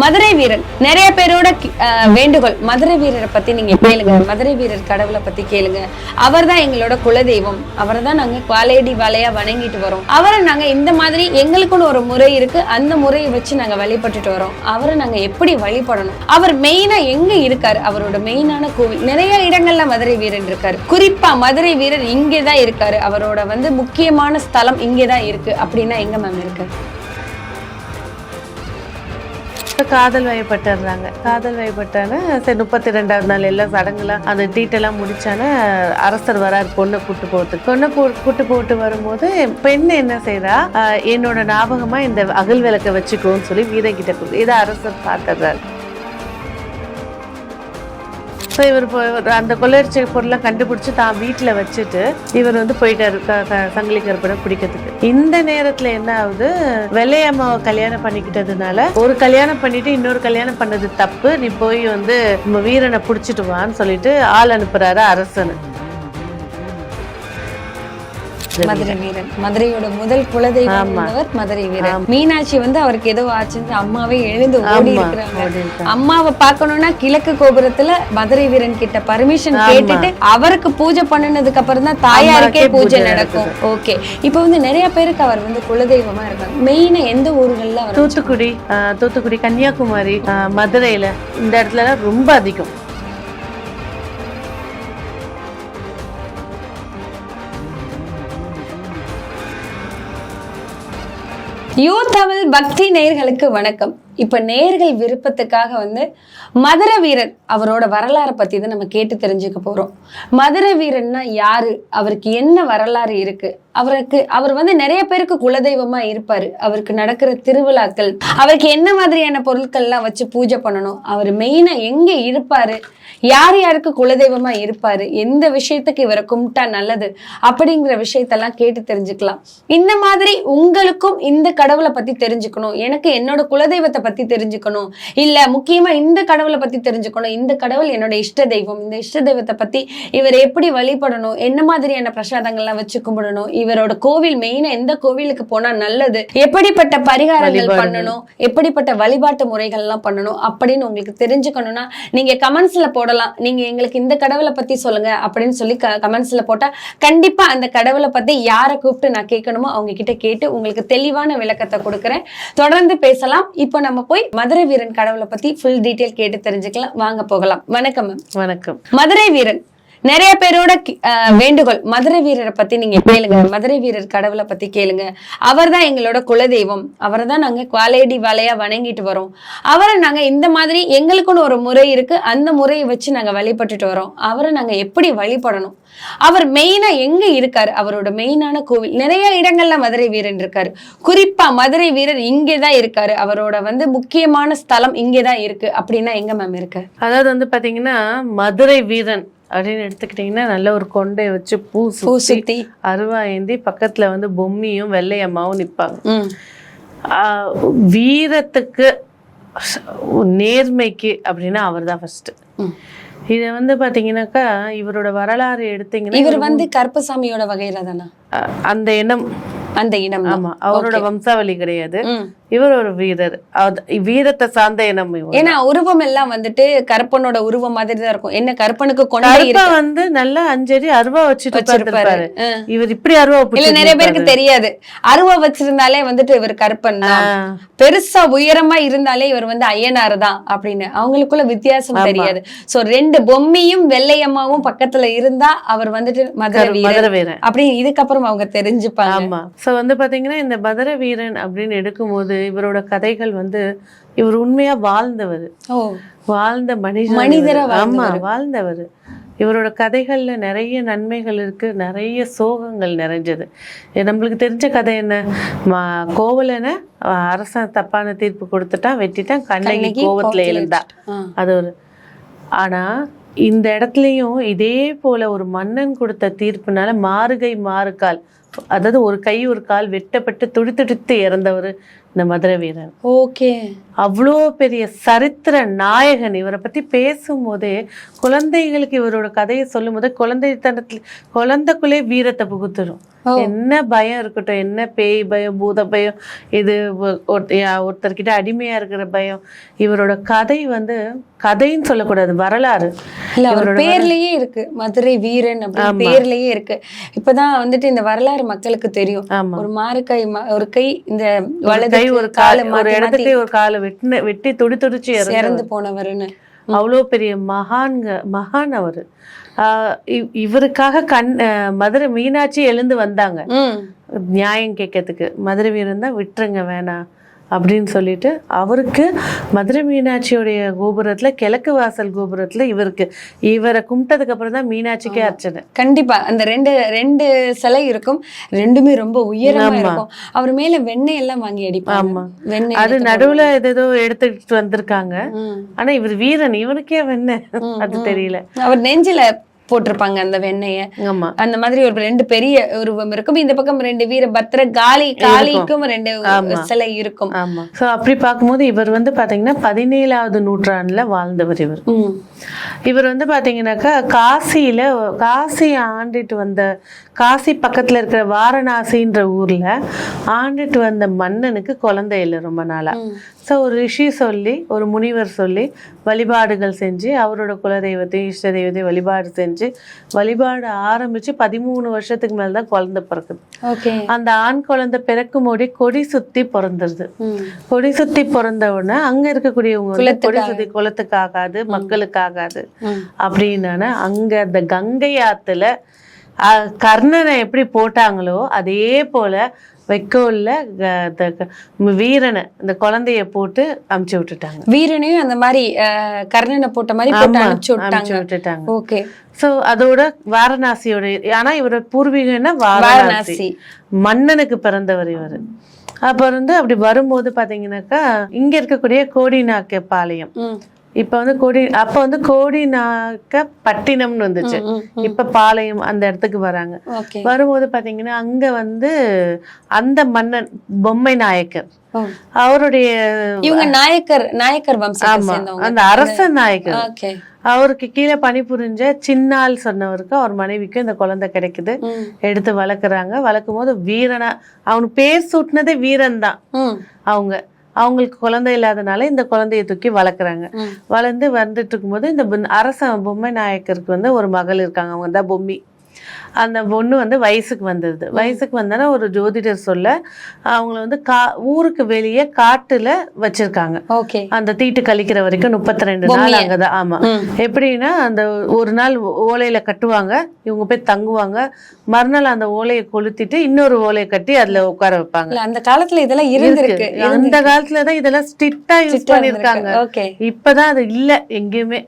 மதுரை வீரன் நிறைய பேரோட அஹ், வேண்டுகோள். மதுரை வீரரை பத்தி நீங்க கேளுங்க. மதுரை வீரர் கடவுளை பத்தி கேளுங்க. அவர் தான் எங்களோட குலதெய்வம். அவரை தான் நாங்க வாழையடி வாழையா வணங்கிட்டு வரோம். அவரை நாங்க இந்த மாதிரி எங்களுக்குன்னு ஒரு முறை இருக்கு. அந்த முறையை வச்சு நாங்க வழிபட்டுட்டு வரோம். அவரை நாங்க எப்படி வழிபடணும்? அவர் மெயினா எங்க இருக்காரு? அவரோட மெயினான கோவில். நிறைய இடங்கள்ல மதுரை வீரன் இருக்காரு. குறிப்பா மதுரை வீரர் இங்கே தான் இருக்காரு. அவரோட வந்து முக்கியமான ஸ்தலம் இங்கே தான் இருக்கு. அப்படின்னா எங்க மேம் இருக்கு காதல் வயப்பட்டுறாங்க காதல் வயப்பட்டான சரி முப்பத்தி ரெண்டாவது நாள் எல்லாம் சடங்குலாம் அந்த டீட்டெல்லாம் முடிச்சான அரசர் வரார் பொண்ணை கூட்டு போகிறதுக்கு பொண்ணை போ கூட்டு போட்டு வரும்போது பெண் என்ன செய்கிறா என்னோட ஞாபகமா இந்த அகல் விளக்கை வச்சுக்கோன்னு சொல்லி வீரங்கிட்ட கொடுத்து இதை அரசர் பார்த்துறாரு ஸோ இவர் இப்போ இவர் அந்த கொள்ளரிச்ச பொருளை கண்டுபிடிச்சு தான் வீட்டில் வச்சுட்டு இவர் வந்து போயிட்டாரு க- க- சங்கிலி கருப்பனை பிடிக்கிறதுக்கு. இந்த நேரத்தில் என்ன ஆகுது? வெள்ளையம்மாவை கல்யாணம் பண்ணிக்கிட்டதுனால ஒரு கல்யாணம் பண்ணிட்டு இன்னொரு கல்யாணம் பண்ணது தப்பு. நீ போய் வந்து நம்ம வீரனை பிடிச்சிட்டு வான்னு சொல்லிட்டு ஆள் அனுப்புறாரு அரசனு. மதுரை வீரன். மதுரையோட முதல் குலதெய்வம் மதுரை வீரன். மீனாட்சி வந்து அவருக்கு ஏதோ ஆச்சுன்னு அம்மாவே எழுந்து ஓடி இருக்கிறாங்க. அம்மாவை பார்க்கணும்னா கிழக்கு கோபுரத்துல மதுரை வீரன் கிட்ட பர்மிஷன். கேட்டுட்டு அவருக்கு பூஜை பண்ணினதுக்கு அப்புறம் தான் தாயாருக்கே பூஜை நடக்கும். ஓகே. இப்போ வந்து நிறைய பேருக்கு அவர் வந்து குலதெய்வமா இருக்காங்க. மெயினா எந்த ஊர்கள்ல தூத்துக்குடி தூத்துக்குடி கன்னியாகுமரி மதுரையில இந்த இடத்துலலாம் ரொம்ப அதிகம். யூ தமிழ் பக்தி நேயர்களுக்கு வணக்கம். இப்ப நேர்கள் விருப்பத்துக்காக வந்து மதுர வீரன் அவரோட வரலாறை பத்தி தான் நம்ம கேட்டு தெரிஞ்சுக்க போறோம். மதுர வீரன்னா யாரு? அவருக்கு என்ன வரலாறு இருக்கு? அவருக்கு அவர் வந்து நிறைய பேருக்கு குலதெய்வமா இருப்பார். அவருக்கு நடக்கிற திருவிழாக்கள் அவருக்கு என்ன மாதிரியான பொருட்கள்லாம் வச்சு பூஜை பண்ணணும் அவர் மெயினா எங்க இருப்பாரு யார் யாருக்கு குலதெய்வமா இருப்பாரு எந்த விஷயத்துக்கு இவரை கும்பிட்டா நல்லது அப்படிங்கிற விஷயத்தெல்லாம் கேட்டு தெரிஞ்சுக்கலாம். இந்த மாதிரி உங்களுக்கும் இந்த கடவுளை பத்தி தெரிஞ்சுக்கணும் எனக்கு என்னோட குலதெய்வத்தை பத்தி தெரிஞ்சுக்கணும் இல்ல முக்கியமா இந்த கடவுளை பத்தி தெரிஞ்சுக்கணும் இந்த கடவுள் என்னோட இஷ்ட தெய்வம் இந்த இஷ்ட தெய்வத்தை பத்தி இவர் எப்படி வழிபடணும் என்ன மாதிரியான பிரசாதங்கள்லாம் வச்சு கும்பிடணும் இவரோட கோவில் மெயினா எந்த கோவிலுக்கு போனா நல்லது? எப்படிப்பட்ட பரிகாரங்கள். பண்ணணும்? எப்படிப்பட்ட வழிபாட்டு முறைகள்லாம் பண்ணணும்? அப்படின்னு உங்களுக்கு தெரிஞ்சுக்கணும்னா நீங்க கமெண்ட்ஸ்ல போடலாம். நீங்க எங்களுக்கு இந்த கடவுளை பத்தி சொல்லுங்க அப்படின்னு சொல்லி கமெண்ட்ஸ்ல போட்டா கண்டிப்பா அந்த கடவுளை பத்தி யாரை கூப்பிட்டு நான் கேட்கணுமோ அவங்க கிட்ட கேட்டு உங்களுக்கு தெளிவான விளக்கத்தை கொடுக்குறேன். தொடர்ந்து பேசலாம். இப்போ நம்ம போய் மதுரை வீரன் கடவுளை பத்தி ஃபுல் டீட்டெயில் கேட்டு தெரிஞ்சுக்கலாம். வாங்க போகலாம். வணக்கம் மேம் வணக்கம். மதுரை வீரன். நிறைய பேரோட கி- அஹ், வேண்டுகோள் மதுரை வீரரை பத்தி நீங்க கேளுங்க. மதுரை வீரர் கடவுளை பத்தி கேளுங்க. அவர் தான் எங்களோட குலதெய்வம். அவரை தான் நாங்க குவாலேடி வலையா வணங்கிட்டு வரோம். அவரை நாங்க இந்த மாதிரி எங்களுக்குன்னு ஒரு முறை இருக்கு. அந்த முறையை வச்சு நாங்க வழிபட்டுட்டு வரோம். அவரை நாங்க எப்படி வழிபடணும்? அவர் மெயினா எங்க இருக்காரு? அவரோட மெயினான கோவில். நிறைய இடங்கள்ல மதுரை வீரன் இருக்காரு. குறிப்பா மதுரை வீரர் இங்கே தான் இருக்காரு. அவரோட வந்து முக்கியமான ஸ்தலம் இங்கே தான் இருக்கு. அப்படின்னா எங்க மேம் இருக்கு? அதாவது வந்து பாத்தீங்கன்னா மதுரை வீரன் அப்படின்னு எடுத்துக்கிட்டிங்கன்னா நல்ல ஒரு கொண்டையை வச்சு பூ பூ சுத்தி. சுத்தி அருவா ஏந்தி பக்கத்துல வந்து பொம்மியும் வெள்ளையம்மாவும் ஆஹ் வீரத்துக்கு நேர்மைக்கு அப்படின்னா அவர் தான் ஃபர்ஸ்ட். இதை வந்து பாத்தீங்கன்னாக்கா இவரோட வரலாறு எடுத்தீங்கன்னா இவர் வந்து கருப்பசாமியோட வகையில தானா? அந்த எண்ணம் அந்த இனம். ஆமா அவரோட வம்சாவளி கிடையாது. இவர் ஒரு வீரர். வீரத்தை சார்ந்த இனம் ஏன்னா உருவம் எல்லாம் வந்துட்டு கருப்பனோட உருவம் மாதிரி தான் இருக்கும். என்ன கருப்பனுக்கு கொண்டை கருப்பா இருக்கு? வந்து நல்லா அஞ்சடி அருவா வச்சுட்டு வச்சிருப்பாரு. இவர் இப்படி அருவா இல்ல நிறைய பேருக்கு தெரியாது. அருவா வச்சிருந்தாலே வந்துட்டு இவர் கருப்பன் பெருசா உயரமா இருந்தாலே இவர் வந்து ஐயனார் தான் அப்படின்னு. அவங்களுக்குள்ள வித்தியாசம். தெரியாது. சோ ரெண்டு பொம்மியும் வெள்ளையம்மாவும் பக்கத்துல இருந்தா அவர் வந்துட்டு மதுரை வீரர். அப்படின்னு இதுக்கப்புறம் அவங்க தெரிஞ்சுப்பாங்க. சோ வந்து பாத்தீங்கன்னா இந்த மதுரை வீரன் அப்படின்னு எடுக்கும்போது இவரோட கதைகள் வந்து இவர் உண்மையா வாழ்ந்தவர். வாழ்ந்த மனிதர். மனிதரா இவர். ஆமா வாழ்ந்தவர். இவரோட கதைகள்ல நிறைய நன்மைகள் இருக்கு நிறைய சோகங்கள் நிறைஞ்சது. நம்மளுக்கு தெரிஞ்ச கதை என்ன? கோவலனை அரசன் தப்பான தீர்ப்பு கொடுத்துட்டான் வெட்டிட்டான் கண்ணகி கோவத்துல எழுந்தா ஆ. அது ஒரு ஆனா இந்த இடத்துலயும் இதே போல ஒரு மன்னன் கொடுத்த தீர்ப்புனால மாறுகை மாறுகால் அதாவது ஒரு கை ஒரு கால் வெட்டப்பட்டு துடித்துடித்து இறந்தவர். இந்த மதுரை வீரன் ஓகே. அவ்வளோ பெரிய சரித்திர நாயகன். இவரை பத்தி பேசும்போதே குழந்தைகளுக்கு இவரோட கதையை சொல்லும் போது குழந்தைத்தனத்துல குழந்தைக்குள்ளே வீரத்தை புகுத்துடும். என்ன பயம் இருக்கட்டும் என்ன பேய் பயம் பூத பயம் இது ஒருத்தர்கிட்ட அடிமையா இருக்கிற பயம். இவரோட கதை வந்து கதைன்னு சொல்லக்கூடாது வரலாறு. இல்ல பேர்லயே இருக்கு மதுரை வீரன் அப்படின்னு பேர்லயே இருக்கு. இப்பதான் வந்துட்டு இந்த வரலாறு மக்களுக்கு தெரியும். ஒரு மாறுகை ம- ஒரு கை இந்த வலது கை ஒரு கால ஒரு இடத்துக்கு ஒரு காலை வெட்டின வெட்டி துடி துடிச்சு இறந்து போனவருன்னு. அவ்வளோ பெரிய மகான்க மகான் அவர். இவருக்காக கண் மதுரை மீனாட்சி எழுந்து வந்தாங்க. நியாயம் கேட்கறதுக்கு. மதுரை வீரன் தான் விட்டுருங்க வேணாம். அப்படின்னு சொல்லிட்டு அவருக்கு மதுரை மீனாட்சியோடைய கோபுரத்துல கிழக்கு வாசல் கோபுரத்துல இவருக்கு இவரை கும்பிட்டதுக்கு அப்புறம் தான் மீனாட்சிக்கே அர்ச்சனை. கண்டிப்பா. அந்த ரெண்டு ரெண்டு சிலை இருக்கும். ரெண்டுமே ரொம்ப உயரமா இருக்கும். அவர் மேல வெண்ணெய் எல்லாம் வாங்கி அடிப்பாங்க ஆமா. வெண்ணெய் அது நடுவுல ஏதோ எடுத்துக்கிட்டு வந்திருக்காங்க. ம். ஆனா இவர் வீரன். இவனுக்கே வெண்ண ம், அது. தெரியல. அவர் நெஞ்சில போட்டிருப்பாங்க அந்த வெண்ணெய. அந்த மாதிரி ஒரு ரெண்டு பெரிய உருவம் இருக்கும். இந்த பக்கம் ரெண்டு வீர பத்திர காளி காளிக்கும் ரெண்டு. சிலை இருக்கும். சோ அப்படி பார்க்கும்போது இவர் வந்து பாத்தீங்கன்னா பதினேழாவது நூற்றாண்டுல வாழ்ந்தவர் இவர். இவர் வந்து பாத்தீங்கன்னாக்கா காசியில காசி ஆண்டுட்டு வந்த காசி பக்கத்துல இருக்கிற வாரணாசின்ற ஊர்ல ஆண்டுட்டு வந்த மன்னனுக்கு குழந்தை இல்லை ரொம்ப நாளா. ஸோ ஒரு ரிஷி சொல்லி ஒரு முனிவர் சொல்லி வழிபாடுகள் செஞ்சு அவரோட குலதெய்வத்தையும் இஷ்ட தெய்வத்தையும் வழிபாடு செஞ்சு வழிபாடு ஆரம்பிச்சு பதிமூணு வருஷத்துக்கு மேல தான் குழந்தை பிறக்குது அந்த ஆண் குழந்தை பிறக்கும் போதே கொடி சுத்தி பிறந்துருது. கொடி சுத்தி பிறந்த உடனே அங்க இருக்கக்கூடியவங்க கொடி. சுத்தி குலத்துக்காகாது மக்களுக்காகாது. அப்படின்னா அங்க அந்த கங்கை அஹ், கர்ணனை எப்படி போட்டாங்களோ அதே போல வைக்கோல்ல வீரனை இந்த குழந்தைய போட்டு அமுச்சு விட்டுட்டாங்க. வீரனையும் அந்த மாதிரி கர்ணனை போட்ட மாதிரி போட்டு அமுச்சு விட்டுட்டாங்க. ஓகே. சோ அதோட வாரணாசியோட ஆனா இவரோட பூர்வீகம் என்ன? வாரணாசி. மன்னனுக்கு பிறந்தவர் இவர். அப்ப வந்து அப்படி வரும்போது பாத்தீங்கன்னாக்கா இங்க இருக்கக்கூடிய கோடிநாக்க பாளையம். இப்ப வந்து கோடி அப்ப வந்து கோடிநாக்க பட்டினம்னு வந்துச்சு. இப்ப பாளையம் அந்த இடத்துக்கு வராங்க. வரும்போது பாத்தீங்கன்னா அங்க வந்து அந்த மன்னன் பொம்மை நாயக்கர். அவருடைய இவங்க நாயக்கர் நாயக்கர் ஆமா அந்த அரச நாயக்கர். அவருக்கு கீழே பணிபுரிஞ்ச சின்னால் சொன்னவருக்கு அவர் மனைவிக்கு இந்த குழந்தை கிடைக்குது. எடுத்து வளர்க்குறாங்க. வளர்க்கும் போது வீரனா அவனுக்கு பேர் சூட்டினதே வீரன் தான். அவங்க. அவங்களுக்கு குழந்தை இல்லாதனால இந்த குழந்தைய தூக்கி வளர்க்குறாங்க. வளர்ந்து வந்துட்டு இருக்கும்போது இந்த அரச பொம்மை நாயக்கருக்கு வந்து ஒரு மகள் இருக்காங்க. அவங்க தான் பொம்மி. அந்த பொண்ணு வந்து வயசுக்கு வந்துடுது வயசுக்கு வந்தோன்னா ஒரு ஜோதிடர் சொல்ல அவங்கள வந்து கா ஊருக்கு வெளியே காட்டுல வச்சிருக்காங்க. ஓகே. அந்த தீட்டு கழிக்கிற வரைக்கும் முப்பத்தி ரெண்டு நாள். அங்கதான் ஆமா. எப்படின்னா அந்த ஒரு நாள் ஓலையில கட்டுவாங்க இவங்க போய் தங்குவாங்க. மறுநாள் அந்த ஓலையை கொளுத்திட்டு இன்னொரு ஓலையை கட்டி அதுல உட்கார வைப்பாங்க. அந்த காலத்துல இதெல்லாம் இருந்திருக்கு. அந்த காலத்துலதான் இதெல்லாம் ஸ்ட்ரிக்டா யூஸ் பண்ணிருக்காங்க இப்பதான் அது இல்ல எங்கேயுமே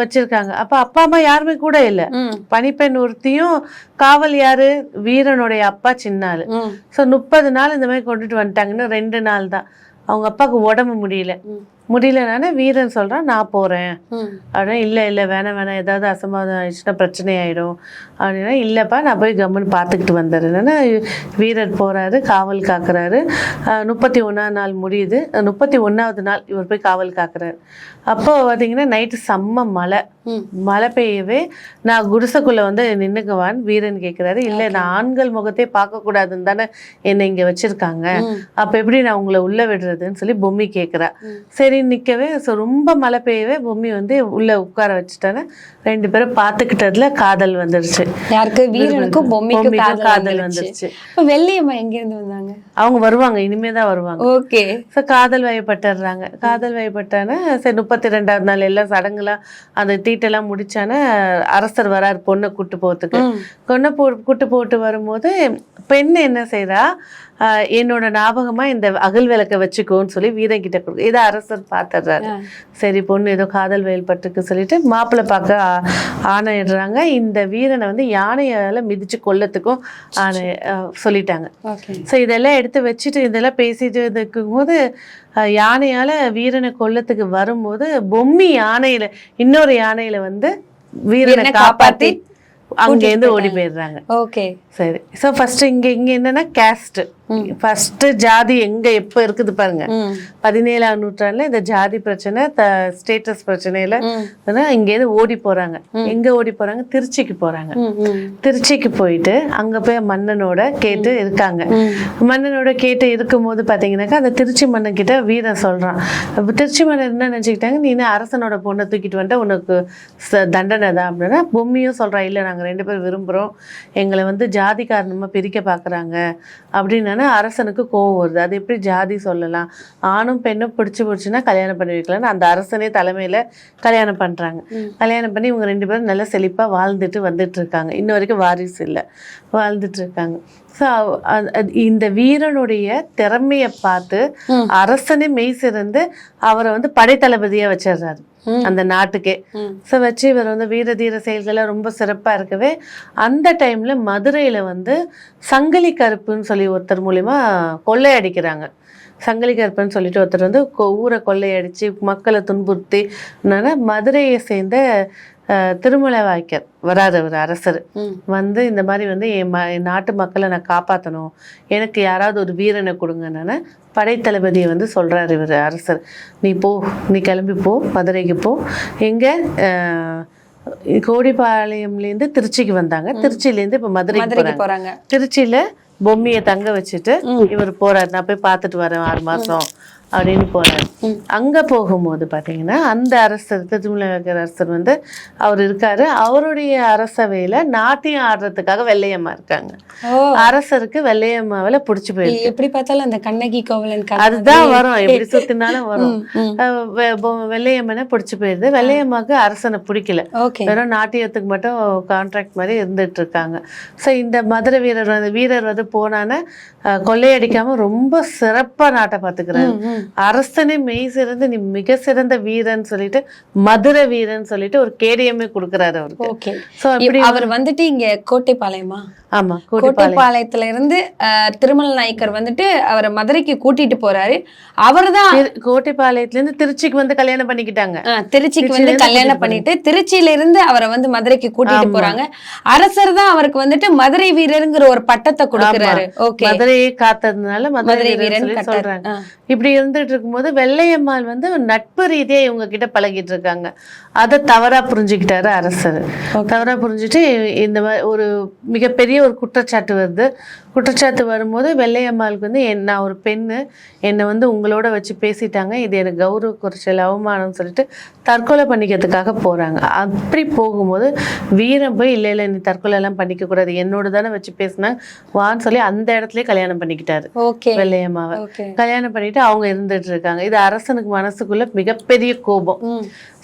வச்சிருக்காங்க. அப்ப அப்பா அம்மா யாருமே கூட இல்ல. பனிப்பெண் ஒருத்தியும் காவல் யாரு? வீரனுடைய அப்பா சின்னாளு. ஸோ முப்பது நாள் இந்த மாதிரி கொண்டுட்டு வந்துட்டாங்க. இன்னும் ரெண்டு நாள் தான். அவங்க அப்பாவுக்கு உடம்பு முடியல. முடியலனால வீரன் சொல்றான் நான் போறேன். அப்படின்னா இல்லை இல்லை வேணாம் வேணாம். ஏதாவது அசம்பாதம் ஆயிடுச்சுன்னா பிரச்சனை ஆயிடும். அப்படின்னா இல்லைப்பா நான் போய் கம்முன்னு பார்த்துக்கிட்டு வந்துடுறேன்னா வீரர் போறாரு காவல் காக்குறாரு. முப்பத்தி ஒன்றாம் நாள் முடியுது. முப்பத்தி ஒன்றாவது நாள் இவர் போய் காவல் காக்குறாரு. அப்போ பார்த்தீங்கன்னா நைட்டு செம்ம மழை. மழை பெய்யவே நான் குடிசைக்குள்ள வந்து நின்னுக்குவான் வீரன் கேட்குறாரு இல்லை நான் ஆண்கள் முகத்தை பார்க்கக்கூடாதுன்னு தானே என்னை இங்கே வச்சிருக்காங்க. அப்போ எப்படி நான் உங்களை உள்ள விடுறதுன்னு சொல்லி பொம்மி கேட்குறா. சரி நிற்கவே ஸோ ரொம்ப மழை பெய்யவே பொம்மி வந்து உள்ள உட்கார வச்சுட்டானே. ரெண்டு பேரும் பார்த்துக்கிட்டதுல காதல் வந்துருச்சு. யாருக்கு? வீரனுக்கும் பொம்மைக்கும் காதல் வந்துருச்சு. இப்ப வெள்ளையம்மா எங்க இருந்து வந்தாங்க? அவங்க வருவாங்க இனிமே தான் வருவாங்க. ஓகே. ஸோ காதல் வயப்பட்டுறாங்க. காதல் வயப்பட்டானே சரி முப்பத்தி ரெண்டாவது நாள் எல்லாம் சடங்குலாம் அந்த தீட்டெல்லாம் முடிச்சானே அரசர் வரார் பொண்ணை கூட்டு போகிறதுக்கு. கொன்னை போ கூட்டு போட்டு வரும்போது பெண் என்ன ஆஹ் என்னோட ஞாபகமா இந்த அகல் விளக்க வச்சுக்கோன்னு சொல்லி வீரன் கிட்ட கொடுக்கு இதை அரசர் பார்த்துடுறாரு. சரி பொண்ணு ஏதோ காதல் வயல் பட்டுருக்கு சொல்லிட்டு மாப்பிள்ளை பார்க்க ஆணையிடுறாங்க. இந்த வீரனை வந்து யானையால மிதிச்சு கொல்லத்துக்கும் ஆணை சொல்லிட்டாங்க. ஸோ இதெல்லாம் எடுத்து வச்சுட்டு இதெல்லாம் பேசிட்டு இருக்கும்போது யானையால வீரனை கொல்லத்துக்கு வரும்போது பொம்மி யானையில இன்னொரு யானையில வந்து வீரனை காப்பாத்தி அங்கேருந்து ஓடி போயிடுறாங்க. ஓகே. சரி. ஸோ ஃபர்ஸ்ட் இங்க இங்க என்னன்னா கேஸ்ட் ஃபர்ஸ்ட் ஜாதி எங்க எப்ப இருக்குது பாருங்க. பதினேழாம் நூற்றாண்டுல இந்த ஜாதி பிரச்சனை ஸ்டேட்டஸ் பிரச்சனையில. இங்கேருந்து ஓடி போறாங்க. எங்க ஓடி போறாங்க? திருச்சிக்கு போறாங்க. திருச்சிக்கு போயிட்டு அங்க போய் மன்னனோட கேட்டு இருக்காங்க. மன்னனோட கேட்டு இருக்கும்போது பாத்தீங்கன்னாக்கா அந்த திருச்சி மன்னன் கிட்ட வீரன் சொல்றான். திருச்சி மன்னன் என்ன நினைச்சுக்கிட்டாங்க? நீ அரசனோட பொண்ணை தூக்கிட்டு வந்துட்ட உனக்கு தண்டனை தான்? அப்படின்னா பொம்மியும் சொல்றா இல்ல நாங்க ரெண்டு பேரும் விரும்புறோம். எங்களை வந்து ஜாதி காரணமா பிரிக்க பாக்குறாங்க. அப்படின்னா அரசனுக்கு கோவம் வருது. அது எப்படி ஜாதி சொல்லலாம்? ஆணும் பெண்ணும் பிடிச்சி பிடிச்சுன்னா கல்யாணம் பண்ணி வைக்கலாம்னு அந்த அரசனே தலைமையில கல்யாணம் பண்றாங்க. கல்யாணம் பண்ணி இவங்க ரெண்டு பேரும் நல்லா செழிப்பா வாழ்ந்துட்டு வந்துட்டு இருக்காங்க. இன்ன வரைக்கும் வாரிசு இல்லை. வாழ்ந்துட்டு இருக்காங்க. ஸோ இந்த வீரனுடைய திறமையை பார்த்து அரசனே மெய் சிறந்து அவரை வந்து படைத்தளபதியா வச்சிடுறாரு. அந்த நாட்டுக்கே. ஸோ வச்சு இவர் வந்து வீர தீர செயல்களை ரொம்ப சிறப்பா இருக்கவே அந்த டைம்ல மதுரையில வந்து சங்கிலி கருப்புன்னு சொல்லி ஒருத்தர் மூலியமா கொள்ளையடிக்கிறாங்க சங்கிலி கருப்புன்னு சொல்லிட்டு ஒருத்தர் வந்து ஊரை கொள்ளையடிச்சு மக்களை துன்புறுத்தி மதுரையை சேர்ந்த திருமலை வாய்க்கர் வராரு அவர் அரசர். வந்து இந்த மாதிரி வந்து என் என் நாட்டு மக்களை நான் காப்பாற்றணும் எனக்கு யாராவது ஒரு வீரனை கொடுங்கன்னு படைத்தளபதியை வந்து சொல்றாரு இவர் அரசர். நீ போ நீ கிளம்பி போ மதுரைக்கு போ. எங்கே கோடிப்பாளையம்லேருந்து திருச்சிக்கு வந்தாங்க. திருச்சியிலேருந்து இப்போ மதுரைக்கு போறாங்க. திருச்சியில பொம்மையை தங்க வச்சுட்டு. இவர் போறாரு நான் போய் பார்த்துட்டு வரேன் ஆறு மாசம் அப்படின்னு போறாரு. அங்க போகும்போது பாத்தீங்கன்னா அந்த அரசர் திருமலையாக்கர் அரசர் வந்து அவர் இருக்காரு. அவருடைய அரசவையில நாட்டியம் ஆடுறதுக்காக வெள்ளையம்மா இருக்காங்க. அரசருக்கு வெள்ளையம்மாவில புடிச்சு போயிருக்கு. எப்படி பார்த்தாலும் அந்த கண்ணகி கோவலன் அதுதான் வரும். எப்படி சுத்தினாலும் வரும். வெள்ளையம்மனை பிடிச்சு போயிருது. வெள்ளையம்மாக்கு அரசனை பிடிக்கல. வெறும் நாட்டியத்துக்கு மட்டும் கான்ட்ராக்ட் மாதிரி இருந்துட்டு இருக்காங்க. ஸோ இந்த மதுரை வீரர் வந்து வீரர் வந்து போனான கொள்ளையடிக்காம ரொம்ப சிறப்பா நாட்டை பார்த்துக்கிறாரு. அரசனே மெய் சிறந்து நீ மிக சிறந்த வீரன் சொல்லிட்டு மதுரை வீரன் சொல்லிட்டு ஒரு கேடியமே கொடுக்குறாரு அவருக்கு. அவர் வந்துட்டு இங்க கோட்டைப்பாளையமா? ஆமா கோட்டைப்பாளையத்துல இருந்து திருமல் நாயக்கர் வந்துட்டு அவரை மதுரைக்கு கூட்டிட்டு போறாரு. அவர்தான் திரு- கோட்டைப்பாளையத்துல இருந்து திருச்சிக்கு வந்து கல்யாணம் பண்ணிக்கிட்டாங்க. திருச்சிக்கு வந்து கல்யாணம் பண்ணிட்டு திருச்சியில இருந்து அவரை வந்து மதுரைக்கு கூட்டிட்டு போறாங்க. அரசர் தான் அவருக்கு வந்துட்டு மதுரை வீரருங்கிற ஒரு பட்டத்தை கொடுக்கறாரு. ஓகே. மதுரையை காத்ததுனால மதுரை வீரன் சொல்றாங்க. இப்படி இருந்துட்டு இருக்கும்போது வெள்ளையம்மாள் வந்து நட்பு ரீதியா இவங்க கிட்ட பழகிட்டு இருக்காங்க அதை தவறா புரிஞ்சுக்கிட்டாரு அரசர். தவறா புரிஞ்சுட்டு இந்த மாதிரி ஒரு மிகப்பெரிய ஒரு குற்றச்சாட்டு வருது. குற்றச்சாட்டு வரும்போது வெள்ளையம்மாளுக்கு வந்து என் நான் ஒரு பெண்ணு. என்னை வந்து உங்களோட வச்சு பேசிட்டாங்க. இது எனக்கு கௌரவ குறைச்சல் அவமானம்னு சொல்லிட்டு தற்கொலை பண்ணிக்கிறதுக்காக போறாங்க. அப்படி போகும்போது வீரன் போய் இல்லை இல்லை நீ தற்கொலை எல்லாம் பண்ணிக்க கூடாது. என்னோட தானே வச்சு பேசினாங்க வான்னு சொல்லி அந்த இடத்துலயே கல்யாணம் பண்ணிக்கிட்டாரு ஓகே. வெள்ளையம்மாவை. கல்யாணம் பண்ணிட்டு அவங்க இருந்துட்டு இருக்காங்க. இது அரசனுக்கு மனசுக்குள்ள மிகப்பெரிய கோபம்.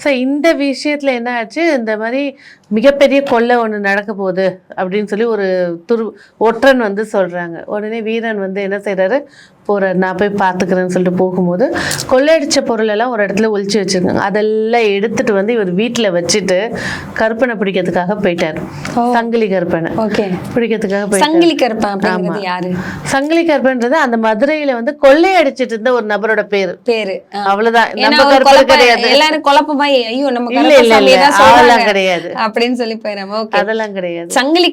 ஸோ இந்த விஷயத்துல என்ன ஆச்சு? இந்த மாதிரி மிகப்பெரிய கொள்ளை ஒண்ணு நடக்க போகுது. அப்படின்னு சொல்லி ஒரு துரு ஒற்றன் வந்து சொல்றாங்க. உடனே வீரன் வந்து என்ன செய்றாரு? போறாரு நான் போய் பார்த்துக்கிறேன்னு சொல்லிட்டு போகும்போது கொள்ளையடிச்ச பொருள் எல்லாம் ஒரு இடத்துல ஒளிச்சு வச்சிருக்காங்க. அதெல்லாம் எடுத்துட்டு வந்து இவர் வீட்டுல வச்சுட்டு கருப்பனை பிடிக்கிறதுக்காக போயிட்டாரு. சங்கிலி கருப்பனை. ஓகே. பிடிக்கிறதுக்காக சங்கிலி அப்படிங்கிறது யாரு? சங்கிலி கருப்பன்றது அந்த மதுரையில வந்து கொள்ளையடிச்சிட்டு இருந்த ஒரு நபரோட பேரு. பேரு. ஏன்னா நம்ம குழப்பம் கிடையாது. எல்லாரும் குழப்பமாயி ஐயோ நம்ம இல்ல இல்ல இல்ல. அதெல்லாம் கிடையாது. அப்படின்னு சொல்லி போயிடாம ஓகே அதெல்லாம் கிடையாது. சங்கிலி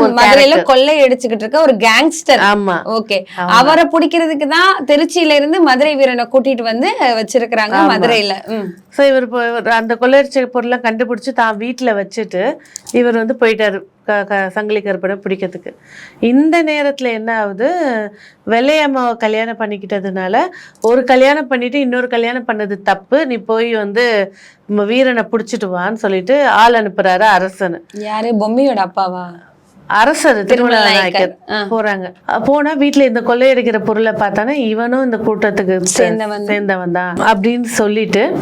ஒரு மதுரையில. கொள்ளை அடிச்சுக்கிட்டு இருக்க ஒரு கேங்ஸ்டர் ஆமா. ஓகே அவரை பிடிக்கிறதுக்கு தான் திருச்சியில இருந்து மதுரை வீரனை கூட்டிட்டு வந்து வச்சிருக்கிறாங்க மதுரையில. சோ இவர் அந்த கொள்ளையடிச்ச பொருள்லாம் கண்டுபிடிச்சு தான் வீட்டுல வச்சுட்டு இவர் வந்து போயிட்டாரு சங்கிலி கருப்பனை பிடிக்கிறதுக்கு. இந்த நேரத்துல என்ன ஆகுது? வெள்ளையம்மாவை கல்யாணம் பண்ணிக்கிட்டதுனால ஒரு கல்யாணம் பண்ணிட்டு இன்னொரு கல்யாணம் பண்ணது தப்பு. நீ போய் வந்து வீரனை பிடிச்சிட்டு வான்னு சொல்லிட்டு ஆள் அனுப்புறாரு அரசன். யாரு? பொம்மையோட அப்பாவா? அரசர் திருமலை திருமலை நாயக்கர். ஆ. போறாங்க. போனா வீட்டுல இந்த கொள்ளையடிக்கிற பொருளை பார்த்தானே இவனும் இந்த கூட்டத்துக்கு சேர்ந்தவன். சேர்ந்தவன். தான் அப்படின்னு சொல்லிட்டு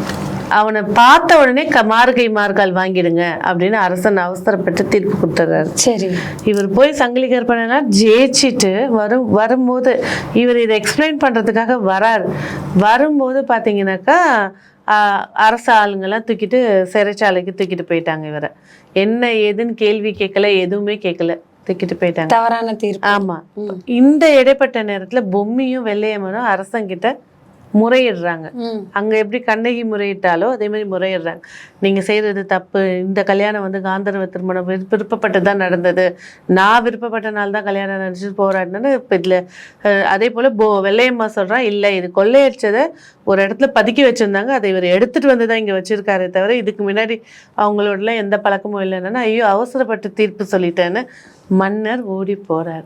அவனை பார்த்த உடனே மார்கை மார்கால் வாங்கிடுங்க அப்படின்னு அரசன் அவசரப்பட்டு தீர்ப்பு கொடுத்துறாரு. சரி. இவர் போய் சங்கிலி கற்பனா ஜெயிச்சிட்டு வரும் வரும்போது இவர் இதை எக்ஸ்பிளைன் பண்றதுக்காக வராரு. வரும்போது பாத்தீங்கன்னாக்கா அரச ஆளுங்கெல்லாம் தூக்கிட்டு சிறைச்சாலைக்கு தூக்கிட்டு போயிட்டாங்க இவரை. என்ன ஏதுன்னு கேள்வி கேட்கல எதுவுமே கேட்கல. தூக்கிட்டு போயிட்டாங்க. தவறான தீர்ப்பு. ஆமா. இந்த இடைப்பட்ட நேரத்துல பொம்மியும் வெள்ளையம்மனும் அரசங்கிட்ட முறையிடுறாங்க. அங்க எப்படி கண்ணகி முறையிட்டாலோ அதே மாதிரி முறையிடுறாங்க. நீங்க செய்யறது தப்பு. இந்த கல்யாணம் வந்து காந்தர்வ திருமணம் விருப்ப- விருப்பப்பட்டு தான் நடந்தது. நான் விருப்பப்பட்ட நாள் தான் கல்யாணம் நினைச்சு போராடினேன்னு இப்போ இதுல அதே போல போ வெள்ளையம்மா சொல்றா இல்ல இது கொள்ளையடிச்சதை ஒரு இடத்துல பதுக்கி வச்சிருந்தாங்க. அதை இவர் எடுத்துட்டு வந்து தான் இங்க வச்சிருக்காரே தவிர இதுக்கு முன்னாடி அவங்களோடலாம் எந்த பழக்கமும் இல்லைன்னா ஐயோ அவசரப்பட்டு தீர்ப்பு சொல்லிட்டேன்னு மன்னர் ஓடி போறார்.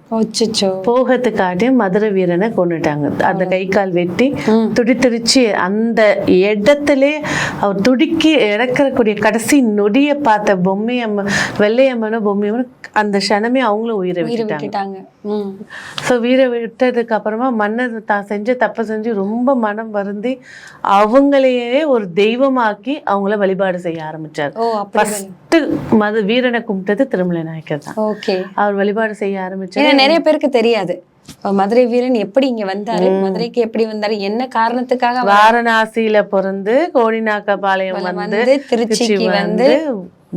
போகத்துக்காட்டி மதுரை வீரனை கொண்டுட்டாங்க அந்த கை கால் வெட்டி. துடித்துடிச்சு அந்த இடத்திலே அவர் துடிக்கி இறக்கக்கூடிய கடைசி நொடியை பார்த்த பொம்மையம்மன் வெள்ளையம்மனும் பொம்மையம்மனும் அந்த க்ஷணமே அவங்களும் உயிரை உயிரை விட்டுட்டாங்க. ஸோ வீரை விட்டதுக்கு அப்புறமா மன்னர் தான் செஞ்ச தப்பை செஞ்சு ரொம்ப மனம் வருந்தி அவங்களையே ஒரு தெய்வமாக்கி அவங்கள வழிபாடு செய்ய ஆரம்பிச்சார். ஃபர்ஸ்ட் மது வீரனை கும்பிட்டது திருமலை நாயக்கர் தான். ஓகே. அவர் வழிபாடு செய்ய ஆரம்பிச்சார். ஏன்னா நிறைய பேருக்கு தெரியாது. மதுரை வீரன் எப்படி இங்க வந்தாரு மதுரைக்கு எப்படி வந்தாரு என்ன காரணத்துக்காக வாரணாசியில பிறந்து கோடிநாக்கபாளையம் வந்து திருச்சிக்கு வந்து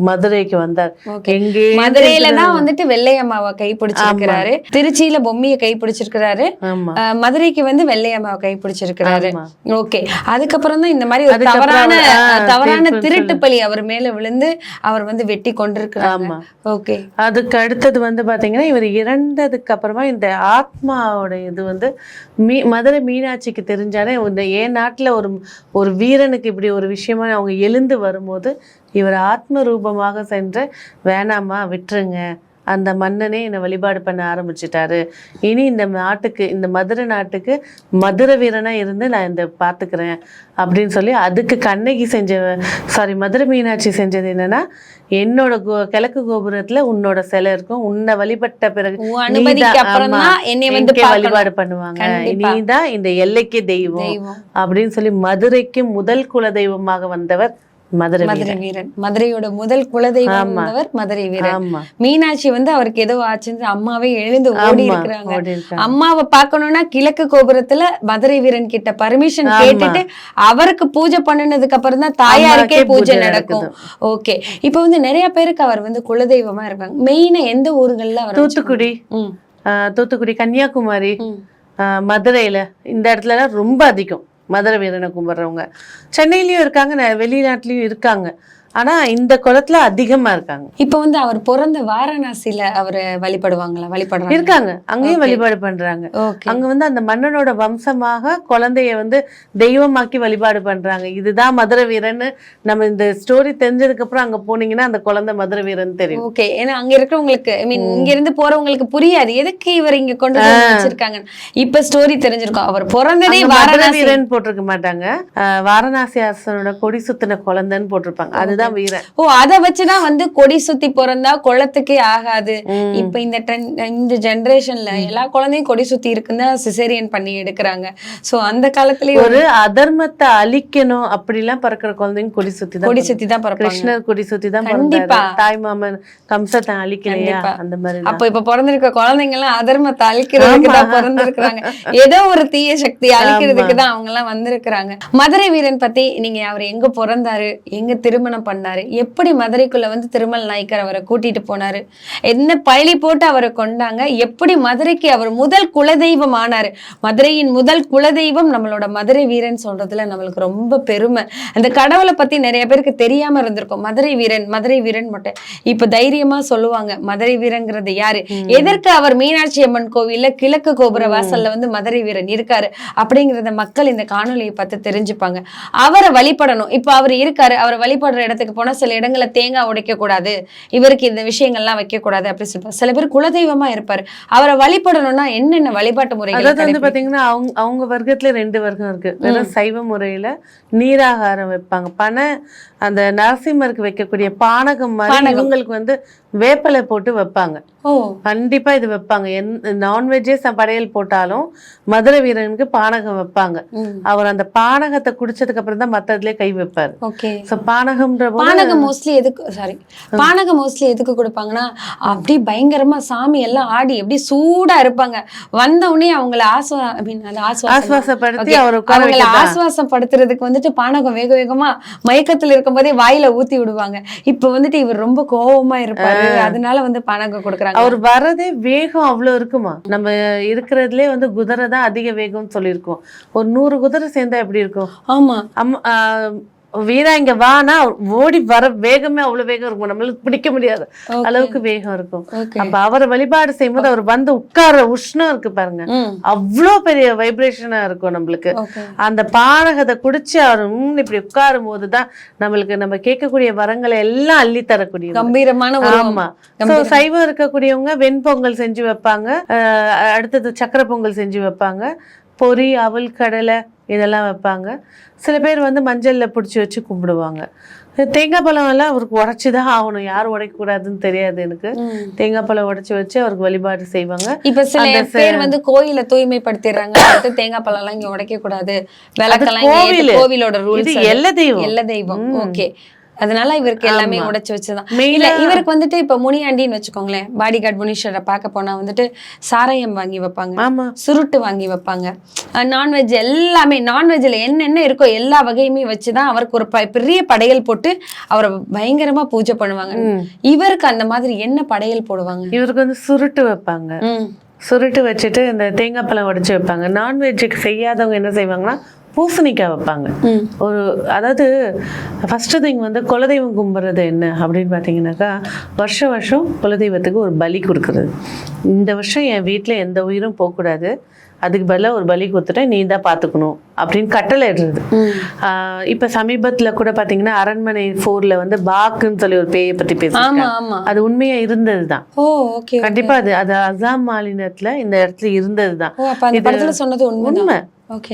மதுரைக்கு வந்தார். எங்கே மதுரையில தான் வந்துட்டு வெள்ளையம்மாவை கை பிடிச்சிருக்கிறாரு திருச்சியில பொம்மையை கை பிடிச்சிருக்கிறாரு மதுரைக்கு வந்து வெள்ளையம்மாவை கை பிடிச்சிருக்கிறாரு. ஓகே. அதுக்கப்புறம் தான் இந்த மாதிரி ஒரு தவறான தவறான திருட்டு பழி அவர் மேல விழுந்து அவர் வந்து வெட்டி கொண்டிருக்கிறாங்க. ஆமா. ஓகே. அதுக்கு அடுத்தது வந்து பாத்தீங்கன்னா இவர் இறந்ததுக்கு அப்புறமா இந்த ஆத்மாவோட இது வந்து மீ மதுரை மீனாட்சிக்கு தெரிஞ்சாலே இந்த என் நாட்டுல ஒரு ஒரு வீரனுக்கு இப்படி ஒரு விஷயமா அவங்க எழுந்து வரும்போது இவர் ஆத்ம ரூபமாக சென்று வேணாமா விட்டுருங்க. அந்த மன்னனே என்னை வழிபாடு பண்ண ஆரம்பிச்சிட்டாரு. இனி இந்த நாட்டுக்கு இந்த மதுரை நாட்டுக்கு மதுரை வீரனா இருந்து நான் இந்த பார்த்துக்கிறேன் அப்படின்னு சொல்லி அதுக்கு கண்ணகி செஞ்ச சாரி மதுரை மீனாட்சி செஞ்சது என்னன்னா என்னோட கோ- கிழக்கு கோபுரத்துல உன்னோட சிலை இருக்கும். உன்னை வழிபட்ட பிறகு தான். வழிபாடு பண்ணுவாங்க? கண்டிப்பா. நீதான் இந்த எல்லைக்கே தெய்வம் தெய்வம். அப்படின்னு சொல்லி மதுரைக்கு முதல் குல தெய்வமாக வந்தவர் மதுரை வீரன். மதுரையோட முதல் குலதெய்வம் மதுரை வீரன். மீனாட்சி வந்து அவருக்கு ஏதோ ஆச்சுன்னு அம்மாவே எழுந்து ஓடி இருக்கிறாங்க இருக்காங்க. அம்மாவை பார்க்கணும்னா கிழக்கு கோபுரத்துல மதுரை வீரன் கிட்ட பர்மிஷன். கேட்டுட்டு அவருக்கு பூஜை பண்ணினதுக்கு அப்புறம் தான் தாயாருக்கே பூஜை நடக்கும். ஓகே. இப்போ வந்து நிறைய பேருக்கு அவர் வந்து குலதெய்வமா இருப்பாங்க. மெயினா எந்த ஊர்கள்ல அவர் தூத்துக்குடி. தூத்துக்குடி கன்னியாகுமரி. மதுரையில இந்த இடத்துலலாம் ரொம்ப அதிகம். மதுரை வீரனை கும்பிட்றவங்க. சென்னையிலையும் இருக்காங்க வெளிநாட்டிலையும் இருக்காங்க. ஆனா இந்த குளத்துல அதிகமா இருக்காங்க. இப்போ வந்து அவர் பிறந்த வாரணாசியில அவரை வழிபடுவாங்களா? வழிபடுறாங்க. இருக்காங்க. அங்கேயும் வழிபாடு பண்றாங்க. அங்க வந்து அந்த மன்னனோட வம்சமாக குழந்தைய வந்து தெய்வமாக்கி வழிபாடு பண்றாங்க. இதுதான் மதுரை வீரன்னு நம்ம இந்த ஸ்டோரி தெரிஞ்சதுக்கு அப்புறம் அங்க போனீங்கன்னா அந்த குழந்தை மதுரை வீரன் தெரியும். ஓகே. ஏன்னா அங்க இருக்கிறவங்களுக்கு ஐ மீன் இங்க இருந்து போறவங்களுக்கு புரியாது. எதுக்கு இவர் இங்க கொண்டு வச்சிருக்காங்க? இப்ப ஸ்டோரி தெரிஞ்சிருக்கோம். அவர் பிறந்ததே வாரணாசி. போட்டிருக்க மாட்டாங்க. வாரணாசி அரசனோட கொடி சுத்தின குழந்தைன்னு போட்டிருப்பாங்க. அதுதான் வீரன். ஓ அத வச்சுதான் வந்து கொடி சுத்தி பிறந்தா குளத்துக்கே ஆகாது. இப்ப இந்த trend- இந்த ஜெனரேஷன்ல எல்லா குழந்தையும் கொடி சுத்தி இருக்குன்னா சிசேரியன் பண்ணி எடுக்கிறாங்க. சோ அந்த காலத்துலயே ஒரு அதர்மத்தை அழிக்கணும் அப்படிலாம் பிறக்கிற குழந்தைங்க கொடி சுத்தி தான் கொடி. சுத்தி தான் கிருஷ்ணர் கொடி சுத்தி தான் கண்டிப்பா. தாய் மாமன் கம்சத்தை அழிக்கலையா. அந்த மாதிரி தான். அப்ப இப்ப பிறந்திருக்க குழந்தைங்க எல்லாம் அதர்மத்தை அழிக்கிறதுக்கு தான் பிறந்திருக்கிறாங்க. ஏதோ ஒரு தீய சக்தி அழிக்கிறதுக்கு தான் அவங்க எல்லாம் வந்திருக்கிறாங்க. மதுரை வீரன் பத்தி நீங்க அவர் எங்க பிறந்தாரு? எங்க திருமணம் பண்ணாரு. எப்படி மதுரைக்குள்ள வந்து திருமல் நாயக்கர் அவரை கூட்டிட்டு போனாரு? என்ன பழி போட்டு அவரை கொண்டாங்க? எப்படி மதுரைக்கு அவர் முதல் குலதெய்வம் ஆனாரு? மதுரையின் முதல் குலதெய்வம் நம்மளோட மதுரை வீரன் சொல்றதுல நம்மளுக்கு ரொம்ப பெருமை. அந்த கடவுளை பத்தி நிறைய பேருக்கு தெரியாம இருந்திருக்கும். மதுரை வீரன் மதுரை வீரன் மட்டும். இப்ப தைரியமா சொல்லுவாங்க மதுரை வீரங்கிறது யாரு? எதற்கு அவர் மீனாட்சி அம்மன் கோவில்ல கிழக்கு கோபுர வாசல்ல வந்து மதுரை வீரன் இருக்காரு? அப்படிங்கறத மக்கள் இந்த காணொலியை பார்த்து தெரிஞ்சுப்பாங்க. அவரை வழிபடணும். இப்ப அவர் இருக்காரு அவரை வழிபடுற இடத்துக்கு போனா சில இடங்கள்ல தேங்காய் உடைக்க கூடாது இவருக்கு இந்த விஷயங்கள்லாம் வைக்க கூடாது அப்படி சொல்லுவாங்க. சில பேர் குலதெய்வமா இருப்பாரு. அவரை வழிபடணும்னா என்னென்ன வழிபாட்டு முறைகள் அதாவது வந்து பாத்தீங்கன்னா அவங்க அவங்க வர்க்கத்துல ரெண்டு வர்க்கம் இருக்கு. வெறும் சைவ முறையில நீராகாரம் வைப்பாங்க. பனை அந்த நரசிம்மருக்கு வைக்கக்கூடிய பானகம் மாதிரி. இவங்களுக்கு வந்து வேப்பலை போட்டு வைப்பாங்க. கண்டிப்பா இது வைப்பாங்க. என் நான்வெஜ்ஜே படையல் போட்டாலும் மதுரை வீரனுக்கு பானகம் வைப்பாங்க. அவர் அந்த பானகத்தை குடிச்சதுக்கு அப்புறம் தான் மத்ததுலயே கை வைப்பாரு. சோ பானகம்ன்ற பானகம் மோஸ்ட்லி எதுக்கு சாரி பானகம் மோஸ்ட்லி எதுக்கு கொடுப்பாங்கன்னா அப்படி பயங்கரமா சாமி எல்லாம் ஆடி எப்படி சூடா இருப்பாங்க. வந்த உடனே அவங்கள ஆஸ்வா ஐ மீன் அந்த ஆஸ்வாசப்படுத்தி அவங்கள வைக்கிறதா? ஆஸ்வாசம் படுத்துறதுக்கு வந்துட்டு பானகம் வேக வேகமா மயக்கத்துல இருக்கும்போதே வாயில ஊத்தி விடுவாங்க. இப்ப வந்துட்டு இவர் ரொம்ப கோவமா இருப்பாரு. அதனால வந்து பணம் கொடுக்குறாங்க. அவர் வரதே வேகம் அவ்வளோ இருக்குமா? நம்ம இருக்கிறதுலே வந்து குதிரை தான் அதிக வேகம்னு சொல்லியிருக்கோம். ஒரு நூறு குதிரை சேர்ந்தா எப்படி இருக்கும்? ஆமா. வீரா இங்க வானா ஓடி வர வேகமே அவ்வளவு வேகம் இருக்கும். நம்மளுக்கு பிடிக்க முடியாது. அளவுக்கு வேகம் இருக்கும். அப்ப அவரை வழிபாடு செய்யும்போது அவர் வந்து உட்கார உஷ்ணம் இருக்கு பாருங்க. ம். அவ்வளோ பெரிய வைப்ரேஷனா இருக்கும் நம்மளுக்கு. அந்த பானகத்தை குடிச்சு அவர் இப்படி உட்காரும் போதுதான் நம்மளுக்கு நம்ம கேட்கக்கூடிய வரங்களை எல்லாம் அள்ளி தரக்கூடிய கம்பீரமான ஆமா. சோ சைவம் இருக்கக்கூடியவங்க வெண்பொங்கல் செஞ்சு வைப்பாங்க. அடுத்தது சக்கரை பொங்கல் செஞ்சு வைப்பாங்க. பொரி அவல் கடலை இதெல்லாம் வைப்பாங்க. சில பேர் வந்து மஞ்சள்ல பிடிச்சி வச்சு கும்பிடுவாங்க. தேங்காய் பழம் எல்லாம் அவருக்கு உடைச்சி தான் ஆகணும். யார் உடைக்கக்கூடாதுன்னு தெரியாது எனக்கு. தேங்காய் பழம் உடைச்சி வச்சு அவருக்கு வழிபாடு செய்வாங்க. இப்ப சில பேர் வந்து கோயில தூய்மைப்படுத்திடுறாங்க. அடுத்து தேங்காய் பழம் எல்லாம் இங்க உடைக்க கூடாது விளக்கெல்லாம். கோவிலோட ரூல்ஸ் எல்ல தெய்வம். எல்ல தெய்வம். ஓகே. அதனால இவருக்கு எல்லாமே. உடைச்சு வச்சுதான். இல்ல இவருக்கு வந்துட்டு இப்ப முனியாண்டின்னு வச்சுக்கோங்களேன் பாடி கார்டு முனீஸ்வரரை பார்க்க போனா வந்துட்டு சாராயம் வாங்கி வைப்பாங்க ஆமா. சுருட்டு வாங்கி வைப்பாங்க. நான்வெஜ் எல்லாமே நான்வெஜ்ல என்னென்ன இருக்கோ எல்லா வகையுமே வச்சுதான் அவருக்கு ஒரு பெரிய படையல் போட்டு அவரை பயங்கரமா பூஜை பண்ணுவாங்க. இவருக்கு அந்த மாதிரி என்ன படையல் போடுவாங்க? இவருக்கு வந்து சுருட்டு வைப்பாங்க. சுருட்டு வச்சுட்டு இந்த தேங்காய் பழம் உடைச்சு வைப்பாங்க. நான்வெஜ்ஜுக்கு செய்யாதவங்க என்ன செய்வாங்கன்னா பூசணிக்காய் வைப்பாங்க. ஒரு அதாவது ஃபஸ்ட்டு திங் வந்து குலதெய்வம் கும்பிட்றது என்ன அப்படின்னு பார்த்தீங்கன்னாக்கா வருஷம் வருஷம் குலதெய்வத்துக்கு ஒரு பலி கொடுக்குறது. இந்த வருஷம் என் வீட்டில் எந்த உயிரும் போகக்கூடாது. அதுக்கு பதிலாக ஒரு பலி கொடுத்துட்டேன் நீ தான் பார்த்துக்கணும் அப்படின்னு கட்டளை இடுறது இப்ப சமீபத்துல கூட பாத்தீங்கன்னா அரண்மனை ஃபோர்ல வந்து பாக்குன்னு சொல்லி ஒரு பேயை பேசியிருக்காங்க. ஆமா அது உண்மையா இருந்ததுதான். ஓ ஓகே கண்டிப்பா அது அது அசாம் மாநிலத்துல இந்த இடத்துல இது படத்துல சொன்னது உண்மை.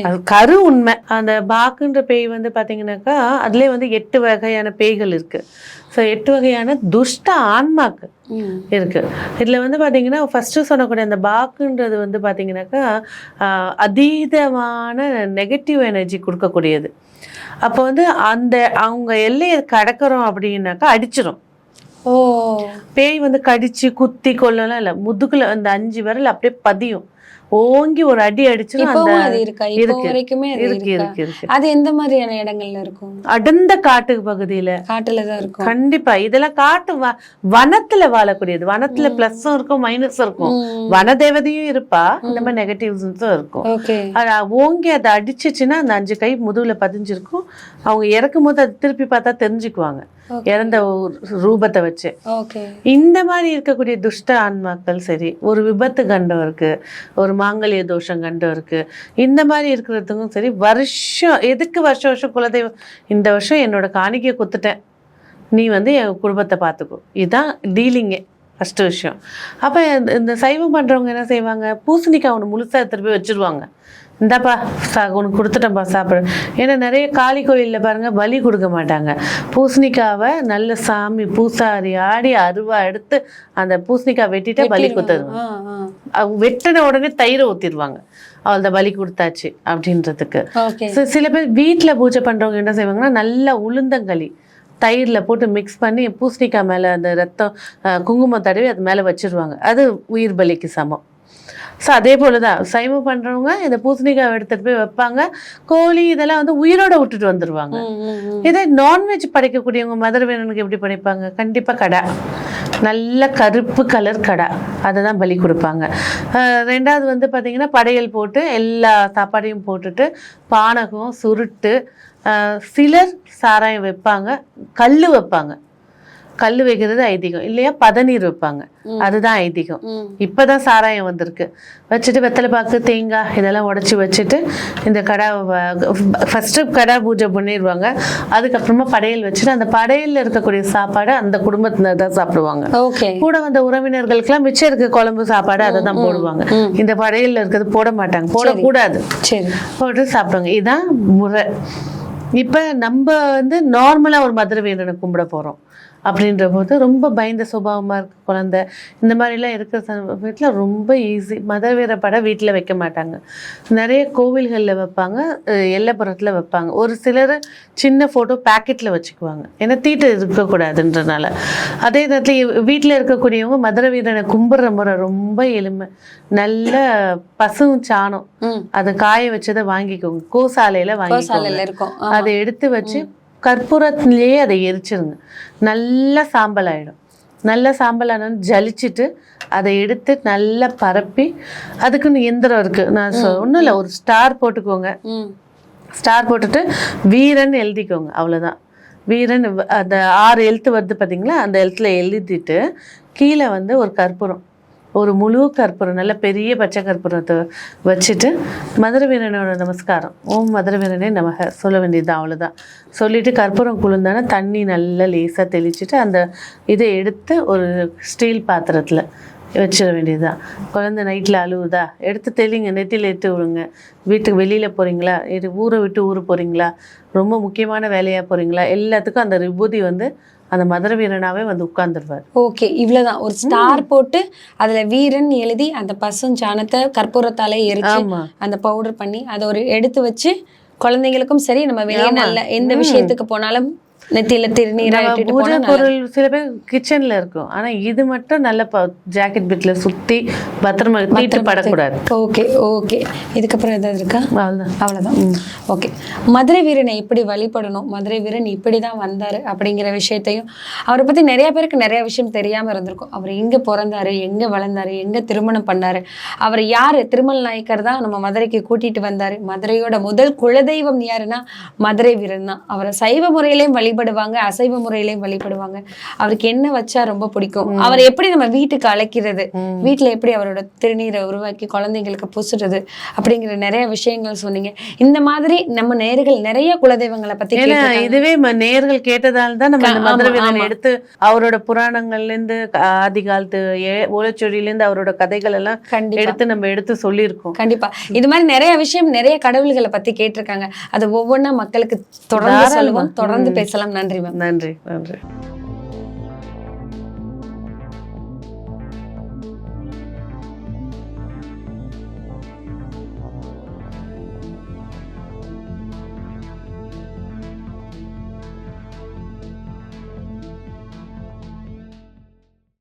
அது கரு உண்மை. அந்த பாக்குன்ற பேய் வந்து பாத்தீங்கன்னாக்கா அதுலயே வந்து எட்டு வகையான பேய்கள் இருக்கு. ஸோ எட்டு வகையான துஷ்ட ஆன்மாக்கள் ம். இருக்கு. இதுல வந்து பாத்தீங்கன்னா ஃபர்ஸ்ட் சொன்னக்கூடிய அந்த பாக்குன்றது வந்து பாத்தீங்கன்னாக்கா ஆஹ், அதீதமான நெகட்டிவ் எனர்ஜி கொடுக்கக்கூடியது. அப்போ வந்து அந்த அவங்க எல்லையை கடக்கிறோம் அப்படின்னாக்கா அடிச்சிரும். ஓ பேய் வந்து கடிச்சு குத்தி கொல்லலாம் இல்லை. முதுகுல அந்த அஞ்சு விரல் அப்படியே பதியும். ஓங்கி ஒரு அடி இப்பவும் அது எந்த மாதிரியான இடங்கள்ல இருக்கும்? அடர்ந்த காட்டு பகுதியில. காட்டுல தான் இருக்கும். கண்டிப்பா. இதெல்லாம் காட்டு வ- வனத்துல வாழக்கூடியது. வனத்துல பிளஸும் இருக்கும் மைனஸும் இருக்கும். வனதேவதையும் இருப்பா. இந்த மாதிரி நெகட்டிவ்ஸும் இருக்கும். ஓங்கி அதை அடிச்சிச்சுன்னா அந்த அஞ்சு கை முதுகுல பதிஞ்சிருக்கும். அவங்க இறக்கும் போது அது திருப்பி பார்த்தா தெரிஞ்சுக்குவாங்க. இறந்த ரூபத்தை வச்சு. இந்த மாதிரி இருக்கக்கூடிய துஷ்ட ஆன்மாக்கள் சரி ஒரு விபத்து கண்டவருக்கு ஒரு மாங்கல்ய தோஷம் கண்டவருக்கு இந்த மாதிரி இருக்கிறதுக்கும் சரி வருஷம் எதுக்கு வருஷம் வருஷம் குலதெய்வம் இந்த வருஷம் என்னோட காணிக்கையை குத்துட்டேன். நீ வந்து என் குடும்பத்தை பார்த்துக்கோ. இதுதான் டீலிங்கே ஃபஸ்ட்டு விஷயம். அப்போ இந்த சைவம் பண்ணுறவங்க என்ன செய்வாங்க? பூசணிக்காய் ஒன்று முழுசாக திருப்பி வச்சிருவாங்க. இந்தாப்பா சா உனக்கு கொடுத்துட்டேன்ப்பா சாப்பிடு. ஏன்னா நிறைய காளி கோயிலில் பாருங்க பலி கொடுக்க மாட்டாங்க. பூசணிக்காவை நல்ல சாமி பூசாரி ஆடி அருவா எடுத்து அந்த பூசணிக்காய் வெட்டிட்டா பலி கொடுத்துருவாங்க வெட்டின உடனே தயிரை ஊற்றிடுவாங்க அவள் பலி கொடுத்தாச்சு அப்படின்றதுக்கு. சில பேர் வீட்டில் பூஜை பண்ணுறவங்க என்ன செய்வாங்கன்னா நல்லா உளுந்தங்களி தயிரில் போட்டு மிக்ஸ் பண்ணி பூசணிக்காய் மேலே அந்த ரத்தம் குங்குமம் தடவி அது மேலே வச்சிருவாங்க. அது உயிர் பலிக்கு சமம். ஸோ அதே போல தான் சைவம் பண்ணுறவங்க இந்த பூசணிக்காய் எடுத்துகிட்டு போய் வைப்பாங்க. கோழி இதெல்லாம் வந்து உயிரோட விட்டுட்டு வந்துடுவாங்க. இதே நான்வெஜ் படைக்கக்கூடியவங்க மதுரை வேணுனுக்கு எப்படி படைப்பாங்க? கண்டிப்பாக கடை. நல்ல கருப்பு கலர் கடை. அதை தான் பலி கொடுப்பாங்க. ரெண்டாவது வந்து பார்த்திங்கன்னா படையல் போட்டு எல்லா சாப்பாடையும் போட்டுட்டு பானகம் சுருட்டு சிலர் சாராயம் வைப்பாங்க. கல் வைப்பாங்க. கல் வைக்கிறது ஐதீகம். இல்லையா? பதநீர் வைப்பாங்க. அதுதான் ஐதீகம். இப்பதான் சாராயம் வந்திருக்கு. வச்சுட்டு வெத்தலை பாக்கு தேங்காய் இதெல்லாம் உடைச்சி வச்சுட்டு இந்த கடா ஃபஸ்ட்டு கடா பூஜை பண்ணிடுவாங்க அதுக்கப்புறமா படையல் வச்சுட்டு அந்த படையல்ல இருக்கக்கூடிய சாப்பாடு அந்த குடும்பத்தினர் தான் சாப்பிடுவாங்க. கூட வந்த உறவினர்களுக்கெல்லாம் மிச்சம் இருக்க குழம்பு சாப்பாடு அதை தான் போடுவாங்க. இந்த படையல்ல இருக்கிறது போட மாட்டாங்க. போடக்கூடாது. சரி. போட்டு சாப்பிடுவாங்க. இதுதான் முறை. இப்போ நம்ம வந்து நார்மலாக ஒரு மதுரை வீரனை கும்பிட போகிறோம் அப்படின்ற போது ரொம்ப பயந்த சுபாவமாக இருக்க குழந்தை. இந்த மாதிரிலாம் இருக்கிற சமயத்தில் ரொம்ப ஈஸி மதுரை வீர படம் வீட்டில் வைக்க மாட்டாங்க. நிறைய கோவில்களில் வைப்பாங்க எல்லைப்புறத்தில் வைப்பாங்க. ஒரு சிலர் சின்ன ஃபோட்டோ பேக்கெட்டில் வச்சுக்குவாங்க. ஏன்னா தீட்டு இருக்கக்கூடாதுன்றனால. அதே நேரத்தில் வீட்டில் இருக்கக்கூடியவங்க மதுரை வீரனை கும்பிட்ற முறை ரொம்ப எளிமை. நல்ல பசும் சாணம். அதை காய வச்சதை வாங்கிக்கோங்க. கோசாலையில வாங்கிக்கோங்க. இருக்கும். அதை எடுத்து வச்சு கற்பூரத்திலேயே அதை எரிச்சிருங்க. நல்லா சாம்பல் ஆயிடும் நல்லா சாம்பலான ஜலிச்சிட்டு அதை எடுத்து நல்லா பரப்பி அதுக்குன்னு எந்திரம் இருக்கு. நான் ஒண்ணும் இல்லை ஒரு ஸ்டார் போட்டுக்கோங்க. ஸ்டார் போட்டுட்டு வீரன் எழுதிக்கோங்க அவ்வளவுதான். வீரன் அந்த ஆறு எழுத்து வருது பார்த்தீங்களா அந்த எழுத்துல எழுதிட்டு கீழே வந்து ஒரு கற்பூரம். ஒரு முழு கற்பூரம் நல்ல பெரிய பச்சை கற்பூரத்தை வச்சுட்டு மதுர வீரனோட நமஸ்காரம். ஓம் மதுர வீரனே நமக. சொல்ல வேண்டியது அவ்வளோதான் சொல்லிவிட்டு கற்பூரம் குளிர்ந்தானே தண்ணி நல்லா லேசாக தெளிச்சுட்டு அந்த இதை எடுத்து ஒரு ஸ்டீல் பாத்திரத்தில் வச்சிட வேண்டியதுதான். குழந்தை நைட்டில் அழுவுதா? எடுத்து தெளிங்க நெத்தியில் எடுத்து விடுங்க. வீட்டுக்கு வெளியில் போகிறீங்களா இது ஊரை விட்டு ஊர் போகிறீங்களா ரொம்ப முக்கியமான வேலையாக போகிறீங்களா எல்லாத்துக்கும் அந்த விபூதி வந்து அந்த மதுர வீரனாவே வந்து உட்கார்ந்துருவார். ஓகே இவ்வளவுதான். ஒரு ஸ்டார் போட்டு அதுல வீரன் எழுதி அந்த பசும் சாணத்தை கற்பூரத்தாலே எரிச்சு அந்த பவுடர் பண்ணி அதை ஒரு எடுத்து வச்சு குழந்தைங்களுக்கும் சரி நம்ம வெளியே. நல்ல எந்த விஷயத்துக்கு போனாலும் நெத்தியில திருநீரா. பொருள் சில பேர் கிச்சன்ல இருக்கும். ஆனா இது மட்டும் நல்ல ஜாக்கெட் பிட்ல சுத்தி பத்திரமா தீட்டு படக்கூடாது. ஓகே ஓகே இதுக்கப்புறம் ஏதாவது இருக்கா? அவ்வளவுதான். அவ்வளவுதான். ஓகே மதுரை வீரனை இப்படி வழிபடணும். மதுரை வீரன் இப்படி தான் வந்தாரு அப்படிங்கிற விஷயத்தையும் அவரை பத்தி நிறைய பேருக்கு நிறைய விஷயம் தெரியாம இருந்திருக்கும். அவர் எங்க பிறந்தாரு எங்க வளர்ந்தாரு எங்க திருமணம் பண்ணாரு அவர் யாரு? திருமல் நாயக்கர் தான் நம்ம மதுரைக்கு கூட்டிட்டு வந்தாரு. மதுரையோட முதல் குலதெய்வம் யாருன்னா மதுரை வீரன் தான். அவரை சைவ முறையிலையும் வழிபடுவாங்க அசைவ முறையிலையும் வழிபடுவாங்க. அவருக்கு என்ன வச்சா ரொம்ப பிடிக்கும். அவரை எப்படி நம்ம வீட்டுக்கு அழைக்கிறது? வீட்டுல எப்படி அவரோட திருநீரை உருவாக்கி குழந்தைங்களுக்கு பூசுறது? அப்படிங்கிற நிறைய விஷயங்கள் சொன்னீங்க. இந்த மாதிரி நம்ம நேர்கள் நிறைய குலதெய்வங்களை பத்தி. இதுவே நேர்கள் கேட்டதால தான் நம்ம. எடுத்து அவரோட புராணங்கள்ல இருந்து ஆதி காலத்து ஓலைச்சுவடியில இருந்து அவரோட கதைகள் எல்லாம் எடுத்து நம்ம எடுத்து சொல்லியிருக்கோம். கண்டிப்பா. இது மாதிரி நிறைய விஷயம் நிறைய கடவுள்களை பத்தி கேட்டிருக்காங்க. அது ஒவ்வொன்றா மக்களுக்கு தொடர்ந்து. சொல்லுவோம் தொடர்ந்து ம். பேசலாம் நன்றி மேம் நன்றி நன்றி.